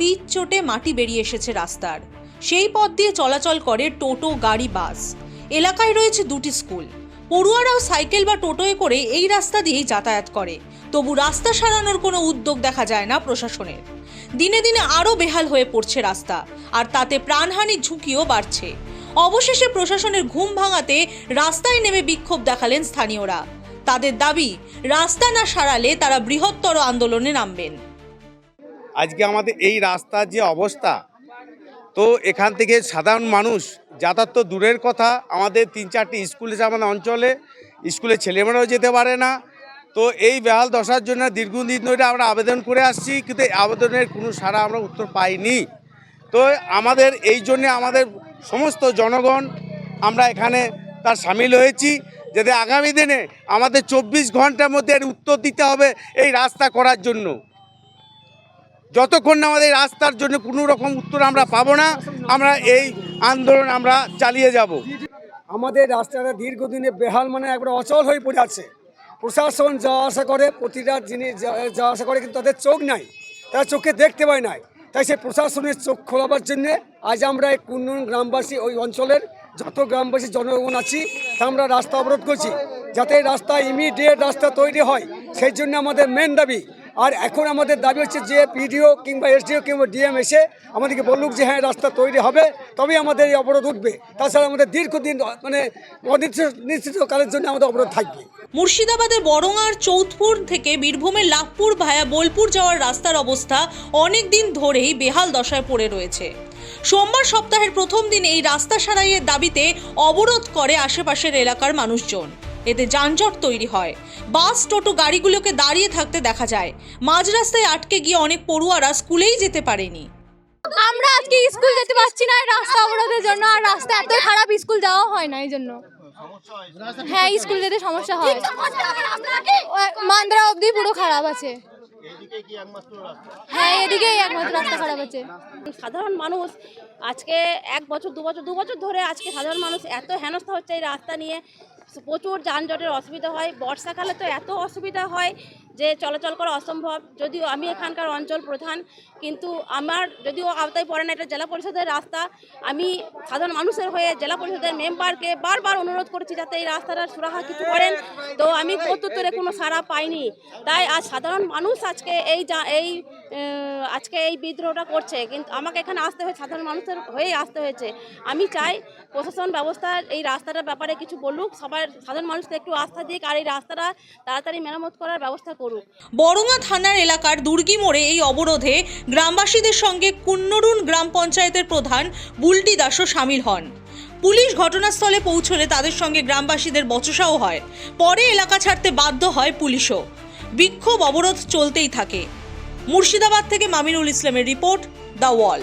Pitch চোটে মাটি বেরিয়ে এসেছে রাস্তার। সেই পথ দিয়ে চলাচল করে টোটো, গাড়ি, বাস। এলাকায় রয়েছে দুটি স্কুল। পড়ুয়ারাও সাইকেল বা টোটোয় করে এই রাস্তা দিয়েই যাতায়াত করে। তবু রাস্তা সারানোর কোনো উদ্যোগ দেখা যায় না প্রশাসনের। দিনে দিনে আরও বেহাল হয়ে পড়ছে রাস্তা, আর তাতে প্রাণহানির ঝুঁকিও বাড়ছে। অবশেষে প্রশাসনের ঘুম ভাঙাতে রাস্তায় নেমে বিক্ষোভ দেখালেন স্থানীয়রা। তাদের দাবি, রাস্তা না সারালে তারা বৃহত্তর আন্দোলনে নামবেন। আজকে আমাদের এই রাস্তার যে অবস্থা, তো এখান থেকে সাধারণ মানুষ যাতায়াত তো দূরের কথা, আমাদের তিন চারটি স্কুল আছে আমাদের অঞ্চলে, স্কুলে ছেলেমেয়েরাও যেতে পারে না। তো এই বেহাল দশার জন্য দীর্ঘদিন ধরে আমরা আবেদন করে আসছি, কিন্তু আবেদনের কোনো সারা আমরা উত্তর পাইনি। তো আমাদের এই জন্যে আমাদের সমস্ত জনগণ, আমরা এখানে তার সামিল হয়েছি, যাতে আগামী দিনে আমাদের চব্বিশ ঘণ্টার মধ্যে উত্তর দিতে হবে এই রাস্তা করার জন্য। যতক্ষণ না আমাদের রাস্তার জন্য কোনো রকম উত্তর আমরা পাবো না, আমরা এই আন্দোলন আমরা চালিয়ে যাব। আমাদের রাস্তাটা দীর্ঘদিনে বেহাল মানে একবার অচল হয়ে পড়ে আছে। প্রশাসন যাওয়া আসা করে, প্রতিটা জিনিস যাওয়া আসা করে কিন্তু তাদের চোখ নাই। তারা চোখে দেখতে পায় নাই। তাই সেই প্রশাসনের চোখ খোলাবার জন্যে আজ আমরা এই কুন্নুন গ্রামবাসী ওই অঞ্চলের যত গ্রামবাসী জনগণ আছি, তা আমরা রাস্তা অবরোধ করছি। যাতে রাস্তা ইমিডিয়েট রাস্তা তৈরি হয়, সেই জন্য আমাদের মেন দাবি আর এখন আমাদের দাবি হচ্ছে যে পিডিও কিংবা এসডিও কিংবা ডিএম এসে আমাদেরকে বলুক যে হ্যাঁ রাস্তা তৈরি হবে, তবেই আমাদের এই অবরোধ উঠবে। তাছাড়া আমাদের দীর্ঘদিন মানে অনিশ্চিত নিশ্চিতকালের জন্য আমাদের অবরোধ থাকবে। মুর্শিদাবাদের বড়ঙ্গার চৌথপুর থেকে বীরভূমের লাভপুর ভায়া বোলপুর যাওয়ার রাস্তার অবস্থা অনেক দিন ধরেই বেহাল দশায় পড়ে রয়েছে। সোমবার সপ্তাহের প্রথম দিন এই রাস্তা সারাইয়ের দাবিতে অবরোধ করে আশেপাশের এলাকার মানুষজন। এতে যানজট তৈরি হয়। বাস টোটো গাড়িগুলোকে দাঁড়িয়ে থাকতে দেখা যায়। মাঝ রাস্তায় আটকে গিয়ে অনেক পড়ুয়ারা স্কুলেই যেতে পারেনি। আমরা আজকে স্কুল যেতে পারছি না রাস্তা অবরোধের জন্য। আর রাস্তা এত খারাপ স্কুল যাওয়া হয় না এই জন্য। হ্যাঁ স্কুল যেতে সমস্যা হয়। মান্দ্রা অবধি পুরো খারাপ আছে। হ্যাঁ এদিকেই একমাত্র রাস্তা খারাপ আছে। সাধারণ মানুষ আজকে এক বছর দু বছর দু বছর ধরে আজকে সাধারণ মানুষ এত হেনস্থা হচ্ছে এই রাস্তা নিয়ে। প্রচুর যানজটের অসুবিধা হয়। বর্ষাকালে তো এত অসুবিধা হয় যে চলাচল করা অসম্ভব। যদিও আমি এখানকার অঞ্চল প্রধান, কিন্তু আমার যদিও আওতায় পড়ে না, এটা জেলা পরিষদের রাস্তা। আমি সাধারণ মানুষের হয়ে জেলা পরিষদের মেম্বারকে বারবার অনুরোধ করেছি যাতে এই রাস্তাটা সুরাহা কিছু করেন। তো আমি প্রত্যুত্তরে কোনো সাড়া পাইনি। তাই আজ সাধারণ মানুষ আজকে এই যা, এই আজকে এই বিদ্রোহটা করছে, কিন্তু আমাকে এখানে আসতে হয়েছে, সাধারণ মানুষের হয়েই আসতে হয়েছে। আমি চাই প্রশাসন ব্যবস্থা এই রাস্তাটার ব্যাপারে কিছু বলুক, সবার সাধারণ মানুষকে একটু আস্থা দিক, আর এই রাস্তাটা তাড়াতাড়ি মেরামত করার ব্যবস্থা করুক। বড়ঙ্গা থানার এলাকার দুর্গি মোড়ে এই অবরোধে গ্রামবাসীদের সঙ্গে কুন্নরুন গ্রাম পঞ্চায়েতের প্রধান বুলটি দাসও সামিল হন। পুলিশ ঘটনাস্থলে পৌঁছলে তাদের সঙ্গে গ্রামবাসীদের বচসাও হয়। পরে এলাকা ছাড়তে বাধ্য হয় পুলিশও। বিক্ষোভ অবরোধ চলতেই থাকে। মুর্শিদাবাদ থেকে মামিনুল ইসলামের রিপোর্ট দ্য ওয়াল।